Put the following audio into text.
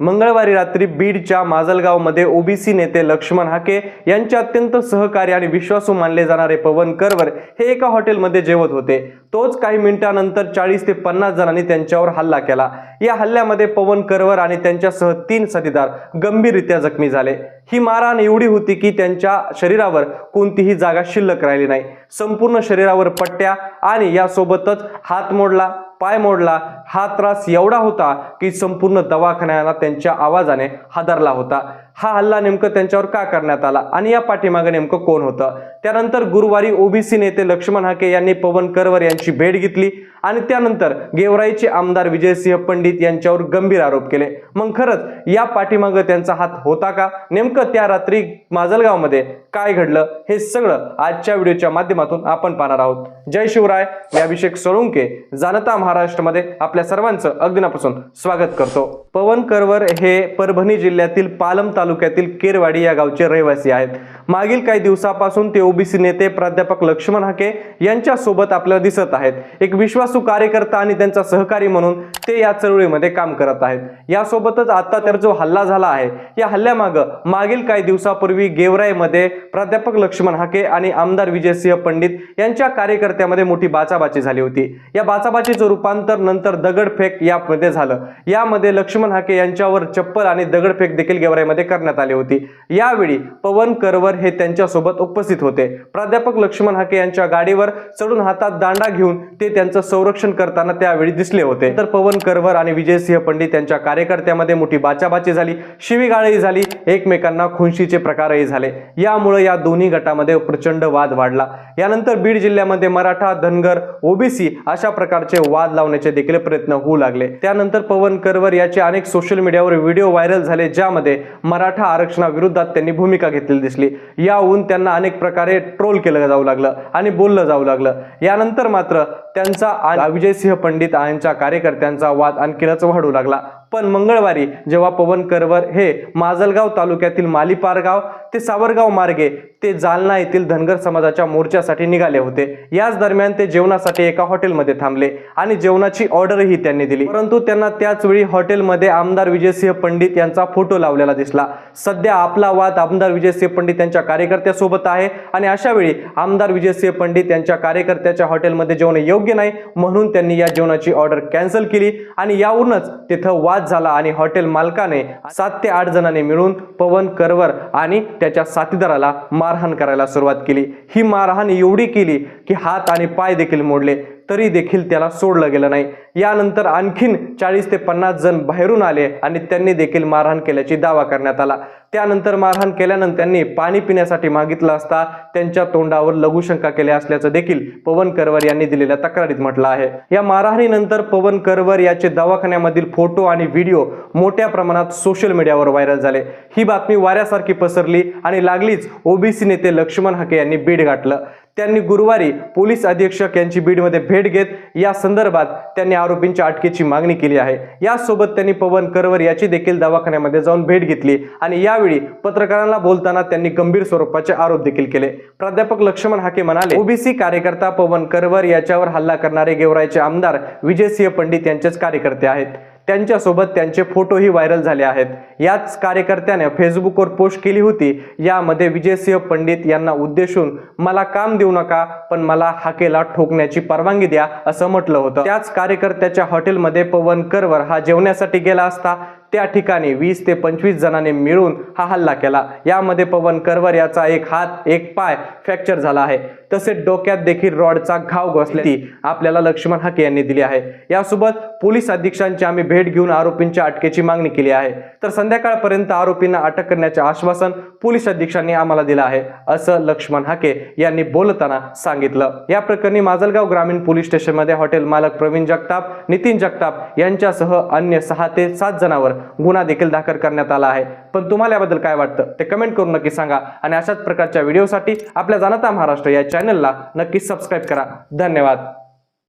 मंगळवारी रात्री बीडच्या माजलगावमध्ये ओबीसी नेते लक्ष्मण हाके यांचे अत्यंत सहकारी आणि विश्वासू मानले जाणारे पवन करवर हे एका हॉटेलमध्ये जेवत होते. तोच काही मिनिटानंतर चाळीस ते पन्नास जणांनी त्यांच्यावर हल्ला केला. या हल्ल्यामध्ये पवन करवर आणि त्यांच्यासह तीन साथीदार गंभीररित्या जखमी झाले. ही मारहाण एवढी होती की त्यांच्या शरीरावर कोणतीही जागा शिल्लक राहिली नाही. संपूर्ण शरीरावर पट्ट्या आणि यासोबतच हात मोडला. पाय मोडला हा त्रास एवढा होता की संपूर्ण दवाखान्याला त्यांच्या आवाजाने हादरला होता. हा हल्ला नेमकं त्यांच्यावर का करण्यात आला? आणि या पाठीमागे नेमकं कोण होतं? त्यानंतर गुरुवारी ओबीसी नेते लक्ष्मण हाके यांनी पवन करवर यांची भेट घेतली आणि त्यानंतर गेवराईचे आमदार विजयसिंह पंडित यांच्यावर गंभीर आरोप केले. मग खरंच या पाठीमागं त्यांचा हात होता का? नेमकं त्या रात्री माजलगावमध्ये काय घडलं? हे सगळं आजच्या व्हिडिओच्या माध्यमातून आपण पाहणार आहोत. जय शिवराय मी अभिषेक सोळुंके जाणता महाराष्ट्रमध्ये आपल्या सर्वांचं अगदीनापासून स्वागत करतो. पवन करवर हे परभणी जिल्ह्यातील पालम तालुक्यातील केरवाडी या गावचे रहिवासी आहेत. मागील काही दिवसापासून ते ओबीसी नेते प्राध्यापक लक्ष्मण हाके यांच्यासोबत आपल्याला दिसत आहेत. एक विश्वासू कार्यकर्ता आणि त्यांचा सहकारी म्हणून ते या चळवळीमध्ये काम करत आहेत. यासोबतच आता तर जो हल्ला झाला आहे या हल्ल्यामागं मागील काही दिवसापूर्वी गेवराईमध्ये प्राध्यापक लक्ष्मण हाके आणि आमदार विजयसिंह पंडित यांच्या कार्यकर्त्यामध्ये मोठी बाचाबाची झाली होती. या बाचाबाचीचं रूपांतर नंतर दगडफेक यामध्ये झालं. यामध्ये लक्ष्मण हाके यांच्यावर चप्पल आणि दगडफेक देखील गेवराईमध्ये करण्यात आली होती. यावेळी पवन करवर हे त्यांच्यासोबत उपस्थित होते. प्राध्यापक लक्ष्मण हाके यांच्या गाडीवर चढून हातात दांडा घेऊन ते त्यांचं संरक्षण करताना त्यावेळी दिसले होते. तर पवन करवर आणि विजयसिंह पंडित यांच्या कार्यकर्त्यामध्ये मोठी बाचाबाची झाली. शिवीगाळही झाली. एकमेकांना खुनशीचे प्रकारही झाले. यामुळे या दोन्ही गटामध्ये प्रचंड वाद वाढला. यानंतर बीड जिल्ह्यामध्ये मराठा धनगर ओबीसी अशा प्रकारचे वाद लावण्याचे देखील प्रयत्न होऊ लागले. त्यानंतर पवन करवर याचे अनेक सोशल मीडियावर व्हिडिओ व्हायरल झाले ज्यामध्ये मराठा आरक्षणाविरोधात त्यांनी भूमिका घेतलेली दिसली. याहून त्यांना अनेक प्रकारे ट्रोल केलं जाऊ लागलं आणि बोललं जाऊ लागलं. यानंतर मात्र त्यांचा विजयसिंह पंडित यांच्या कार्यकर्त्यांचा वाद आणखीनच वाढू लागला. पण मंगळवारी जेव्हा पवन करवर हे माजलगाव तालुक्यातील मालीपारगाव ते सावरगाव मार्गे ते जालना येथील धनगर समाजाच्या मोर्चासाठी निघाले होते. याच दरम्यान ते जेवणासाठी एका हॉटेलमध्ये थांबले आणि जेवणाची ऑर्डरही त्यांनी दिली. परंतु त्यांना त्याच वेळी हॉटेलमध्ये आमदार विजयसिंह पंडित यांचा फोटो लावलेला दिसला. सध्या आपला वाद आमदार विजयसिंह पंडित यांच्या कार्यकर्त्यासोबत आहे आणि अशा वेळी आमदार विजयसिंह पंडित यांच्या कार्यकर्त्याच्या हॉटेलमध्ये जेवण योग्य नाही म्हणून त्यांनी या जेवणाची ऑर्डर कॅन्सल केली आणि यावरूनच तिथं वाद झाला आणि हॉटेल मालकाने सात ते आठ जणांनी मिळून पवन करवर आणि त्याच्या साथीदाराला मारहाण करायला सुरुवात केली. ही मारहाण एवढी केली की हात आणि पाय देखील मोडले. तरी देखील त्याला सोडलं गेलं नाही. यानंतर आणखीन चाळीस ते पन्नास जण बाहेरून आले आणि त्यांनी देखील मारहाण केल्याची दावा करण्यात आला. त्यानंतर मारहाण केल्यानंतर त्यांनी पाणी पिण्यासाठी मागितलं असता त्यांच्या तोंडावर लघुशंका केल्या असल्याचं देखील पवन करवर यांनी दिलेल्या तक्रारीत म्हटलं आहे. या मारहाणीनंतर पवन करवर याचे दवाखान्यामधील फोटो आणि व्हिडिओ मोठ्या प्रमाणात सोशल मीडियावर व्हायरल झाले. ही बातमी वाऱ्यासारखी पसरली आणि लागलीच ओबीसी नेते लक्ष्मण हाके यांनी बीड गाठलं. त्यांनी गुरुवारी पोलीस अधीक्षक यांची बीडमध्ये भेट घेत या संदर्भात त्यांनी आरोपींच्या अटकेची मागणी केली आहे. यासोबत त्यांनी पवन करवर याची देखील दवाखान्यामध्ये जाऊन भेट घेतली आणि यावेळी पत्रकारांना बोलताना त्यांनी गंभीर स्वरूपाचे आरोप देखील केले. प्राध्यापक लक्ष्मण हाके म्हणाले ओबीसी कार्यकर्ता पवन करवर याच्यावर हल्ला करणारे गेवरायचे आमदार विजयसिंह पंडित यांचेच कार्यकर्ते आहेत. त्यांच्यासोबत त्यांचे फोटोही व्हायरल झाले आहेत. याच कार्यकर्त्याने फेसबुकवर पोस्ट केली होती. यामध्ये विजयसिंह पंडित यांना उद्देशून मला काम देऊ नका पण मला हाकेला ठोकण्याची परवानगी द्या असं म्हटलं होतं. त्याच कार्यकर्त्याच्या हॉटेलमध्ये पवन करवर हा जेवण्यासाठी गेला असता. त्या ठिकाणी वीस ते पंचवीस जणांनी मिळून हा हल्ला केला. यामध्ये पवन करवर याचा एक हात एक पाय फ्रॅक्चर झाला आहे. तसेच डोक्यात देखील रॉडचा घाव घोसली आपल्याला लक्ष्मण हाके यांनी दिली आहे. यासोबत पोलीस अधीक्षकांची आम्ही भेट घेऊन आरोपींच्या अटकेची मागणी केली आहे. तर संध्याकाळपर्यंत आरोपींना अटक करण्याचे आश्वासन पोलीस अधीक्षकांनी आम्हाला दिलं आहे असं लक्ष्मण हाके यांनी बोलताना सांगितलं. या प्रकरणी माजलगाव ग्रामीण पोलीस स्टेशनमध्ये हॉटेल मालक प्रवीण जगताप नितीन जगताप यांच्यासह अन्य सहा ते सात जणांवर गुन्हा देखील दाखल करण्यात आला आहे. पण तुम्हाला याबद्दल काय वाटतं? ते कमेंट करून नक्की सांगा. आणि अशाच प्रकारच्या व्हिडिओसाठी आपल्या जाणता महाराष्ट्र या चॅनलला नक्की सबस्क्राईब करा. धन्यवाद.